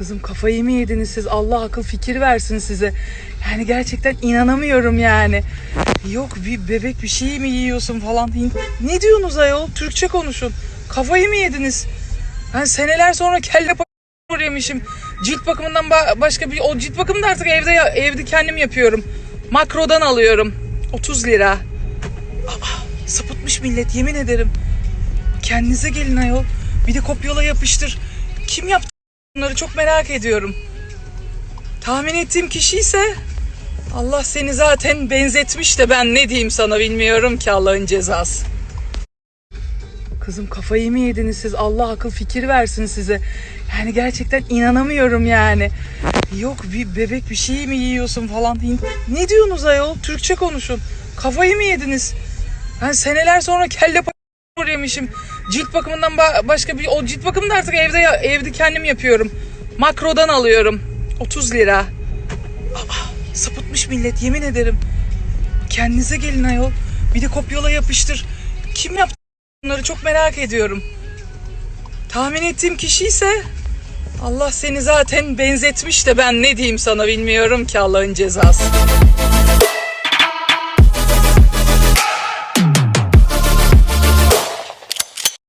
Kızım kafayı mı yediniz siz? Allah akıl fikir versin size. Yani gerçekten inanamıyorum yani. Yok bir bebek bir şey mi yiyorsun falan. Ne diyorsunuz ayol? Türkçe konuşun. Kafayı mı yediniz? Ben seneler sonra kelle pa- yemişim. Cilt bakımından ba- başka bir... O cilt bakımını da artık evde evde kendim yapıyorum. Makrodan alıyorum. 30 lira. Aa, sapıtmış millet yemin ederim. Kendinize gelin ayol. Bir de kopyala yapıştır. Kim yaptı bunları çok merak ediyorum. Tahmin ettiğim kişi ise Allah seni zaten benzetmiş de ben ne diyeyim sana bilmiyorum ki Allah'ın cezası. Kızım kafayı mı yediniz siz? Allah akıl fikir versin size. Yani gerçekten inanamıyorum yani. Yok bir bebek bir şey mi yiyorsun falan. Ne diyorsunuz ayol? Türkçe konuşun. Kafayı mı yediniz? Ben seneler sonra kelle yemişim. Cilt bakımından ba- başka bir... O cilt bakımını da artık evde evde kendim yapıyorum. Makrodan alıyorum. 30 lira. Aa, sapıtmış millet yemin ederim. Kendinize gelin ayol. Bir de kopyala yapıştır. Kim yaptı bunları çok merak ediyorum. Tahmin ettiğim kişi ise Allah seni zaten benzetmiş de ben ne diyeyim sana bilmiyorum ki Allah'ın cezası.